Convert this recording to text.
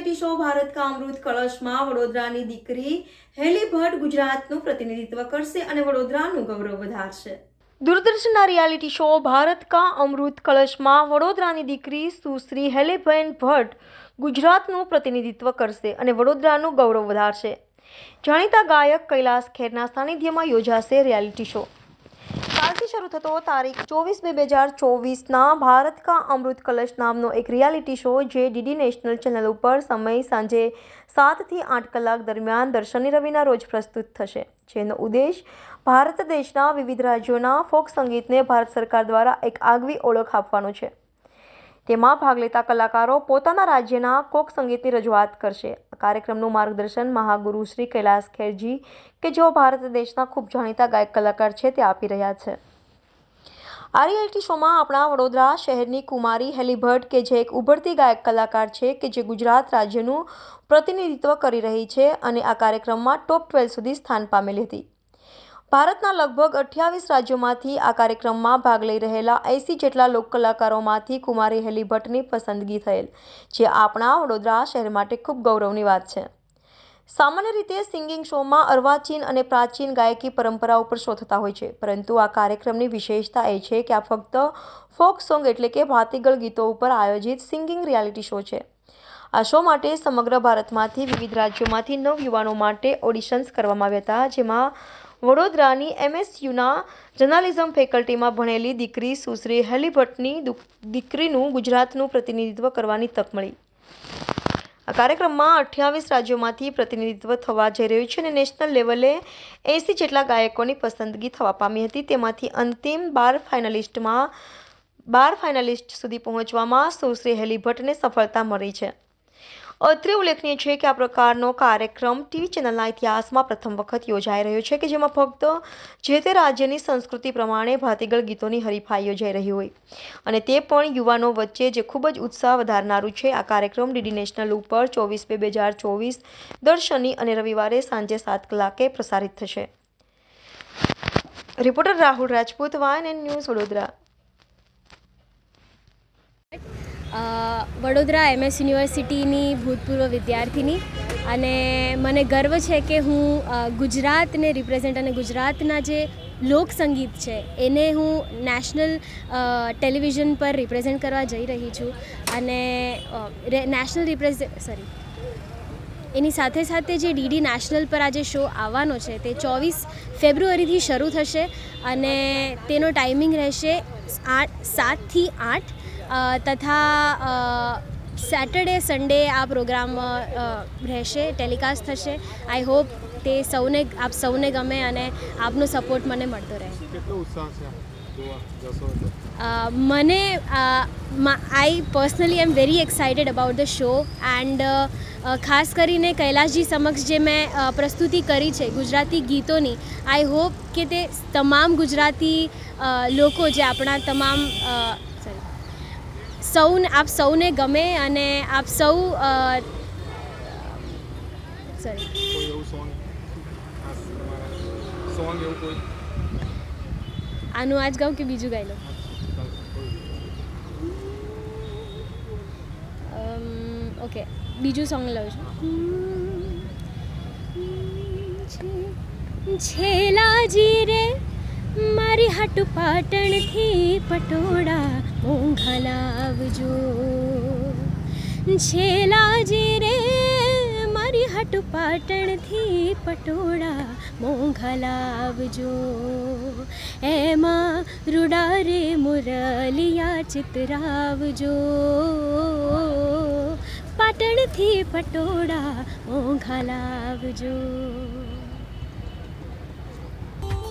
Reality show Bharat કા અમૃત કળશમાં વડોદરાની દીકરી હેલી ભટ્ટ ગુજરાતનું પ્રતિનિધિત્વ કરશે અને વડોદરાનું ગૌરવ વધારશે. દૂરદર્શનના રિયાલિટી શો ભારત કા અમૃત કળશમાં વડોદરાની દીકરી સુશ્રી હેલેબેન ભટ્ટ ગુજરાતનું પ્રતિનિધિત્વ કરશે અને વડોદરાનું ગૌરવ વધારશે. જાણીતા ગાયક કૈલાસ ખેરના સાનિધ્યમાં યોજાશે રિયાલિટી શો કાલથી શરૂ થતો તારીખ ચોવીસ બે બે હજાર ચોવીસના ભારત કા અમૃત કલશ નામનો એક રિયાલિટી શો જે ડીડી નેશનલ ચેનલ ઉપર સમય સાંજે સાતથી આઠ કલાક દરમિયાન દર રવિના રોજ પ્રસ્તુત થશે. જેનો ઉદ્દેશ ભારત દેશના વિવિધ રાજ્યોના ફોક સંગીતને ભારત સરકાર દ્વારા એક આગવી ઓળખ આપવાનો છે. તેમાં ભાગ લેતા કલાકારો પોતાના રાજ્યના કોક સંગીતની રજૂઆત કરશે. કાર્યક્રમનું માર્ગદર્શન મહાગુરુ શ્રી કૈલાસ ખેરજી કે જેઓ ભારત દેશના ખૂબ જાણીતા ગાયક કલાકાર છે તે આપી રહ્યા છે. આ રિયાલિટી શોમાં આપણા વડોદરા શહેરની કુમારી હેલીભટ્ટ કે જે એક ઉભરતી ગાયક કલાકાર છે કે જે ગુજરાત રાજ્યનું પ્રતિનિધિત્વ કરી રહી છે અને આ કાર્યક્રમમાં ટોપ ટ્વેલ્વ સુધી સ્થાન પામેલી હતી. ભારતના લગભગ અઠ્યાવીસ રાજ્યોમાંથી આ કાર્યક્રમમાં ભાગ લઈ રહેલા એંસી જેટલા લોક કલાકારોમાંથી કુમારી હેલીભટ્ટની પસંદગી થયેલ, જે આપણા વડોદરા શહેર માટે ખૂબ ગૌરવની વાત છે. સામાન્ય રીતે સિંગિંગ શોમાં અર્વાચીન અને પ્રાચીન ગાયકી પરંપરા ઉપર શો થતા હોય છે. પરંતુ આ કાર્યક્રમની વિશેષતા એ છે કે આ ફક્ત ફોક સોંગ એટલે કે ભાતીગળ ગીતો ઉપર આયોજિત સિંગિંગ રિયાલિટી શો છે. આ શો માટે સમગ્ર ભારતમાંથી વિવિધ રાજ્યોમાંથી નવ યુવાનો માટે ઓડિશન્સ કરવામાં આવ્યા હતા, જેમાં વડોદરાની એમએસયુના જર્નાલિઝમ ફેકલ્ટીમાં ભણેલી દીકરી સુશ્રી હેલીભટ્ટની દીકરીનું ગુજરાતનું પ્રતિનિધિત્વ કરવાની તક મળી. આ કાર્યક્રમમાં અઠ્યાવીસ રાજ્યોમાંથી પ્રતિનિધિત્વ થવા જઈ રહ્યું છે અને નેશનલ લેવલે એંસી જેટલા ગાયકોની પસંદગી થવા પામી હતી. તેમાંથી અંતિમ બાર ફાઇનલિસ્ટમાં બાર ફાઇનલિસ્ટ સુધી પહોંચવામાં સુશ્રી હેલી ભટ્ટને સફળતા મળી છે. અત્રે ઉલ્લેખનીય છે કે આ પ્રકારનો કાર્યક્રમ ટીવી ચેનલના ઇતિહાસમાં પ્રથમ વખત યોજાઈ રહ્યો છે કે જેમાં ફક્ત જે તે રાજ્યની સંસ્કૃતિ પ્રમાણે ભાતીગળ ગીતોની હરીફાઈ યોજાઈ રહી હોય. અને તે પણ યુવાનો વચ્ચે જે ખૂબ જ ઉત્સાહ વધારનારું છે, આ કાર્યક્રમ ડીડી નેશનલ ઉપર ચોવીસ બે બે હજાર ચોવીસ દર શનિ અને રવિવારે સાંજે સાત કલાકે પ્રસારિત થશે. Reporter Rahul Rajput વાયન and news Vadodara. Vadodara MS યુનિવર્સિટીની ભૂતપૂર્વ વિદ્યાર્થીની અને મને ગર્વ છે કે હું ગુજરાતને રિપ્રેઝેન્ટ અને ગુજરાતના જે લોક સંગીત છે, એને હું નેશનલ ટેલિવિઝન પર રિપ્રેઝેન્ટ કરવા જઈ રહી છું. અને નેશનલ રિપ્રેઝે સોરી એની સાથે સાથે જે ડીડી નેશનલ પર આ જે શો આવવાનો છે, તે ચોવીસ ફેબ્રુઆરીથી શરૂ થશે અને તેનો ટાઈમિંગ રહેશે આઠ, સાતથી આઠ તથા સેટરડે સન્ડે આ પ્રોગ્રામ રહેશે ટેલિકાસ્ટ થશે. આઈ હોપ તે સૌને આપ સૌને ગમે અને આપનો સપોર્ટ મને મળતો રહે. કેટલો ઉત્સાહ છે મને I personally am very excited about the show and ખાસ કરીને કૈલાશજી સમક્ષ જે મેં પ્રસ્તુતિ કરી છે ગુજરાતી ગીતોની આઈ હોપ કે તે તમામ ગુજરાતી લોકો જે આપણા તમામ સૌને આપ સૌને ગમે અને આપ સૌ સોરી આનું આજ ગાઉં કે બીજું ગાઈ લો? ઓકે બીજું સોંગ લઉં છું. છેલા રે મારી હાટુ પાટણથી પટોળા મોંઘા લાવજો છેલાજી રે મારી હાટુ પાટણથી પટોળા મોંઘા લાવજો એમાં રૂડા રે મુરલિયા ચિતરાવજો. પાટણથી પટોળા મોંઘા લાવજો